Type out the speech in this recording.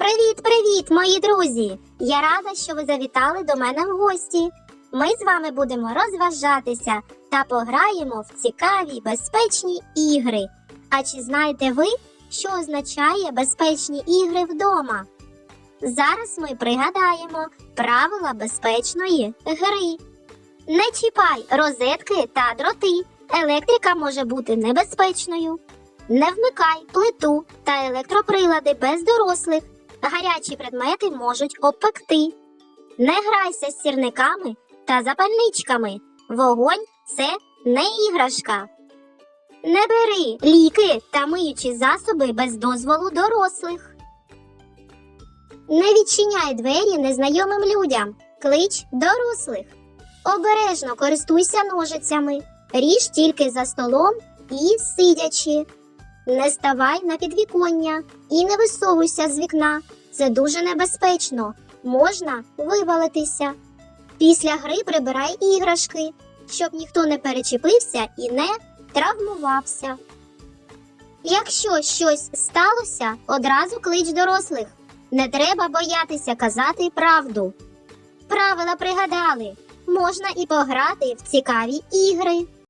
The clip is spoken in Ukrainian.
Привіт, привіт, мої друзі! Я рада, що ви завітали до мене в гості. Ми з вами будемо розважатися та пограємо в цікаві безпечні ігри. А чи знаєте ви, що означає безпечні ігри вдома? Зараз ми пригадаємо правила безпечної гри. Не чіпай розетки та дроти. Електрика може бути небезпечною. Не вмикай плиту та електроприлади без дорослих. Гарячі предмети можуть обпекти. Не грайся з сірниками та запальничками. Вогонь це не іграшка. Не бери ліки та миючі засоби без дозволу дорослих. Не відчиняй двері незнайомим людям. Клич дорослих. Обережно користуйся ножицями. Ріж тільки за столом і сидячи. Не ставай на підвіконня і не висовуйся з вікна. Це дуже небезпечно. Можна вивалитися. Після гри прибирай іграшки, щоб ніхто не перечепився і не травмувався. Якщо щось сталося, одразу клич дорослих. Не треба боятися казати правду. Правила пригадали, можна і пограти в цікаві ігри.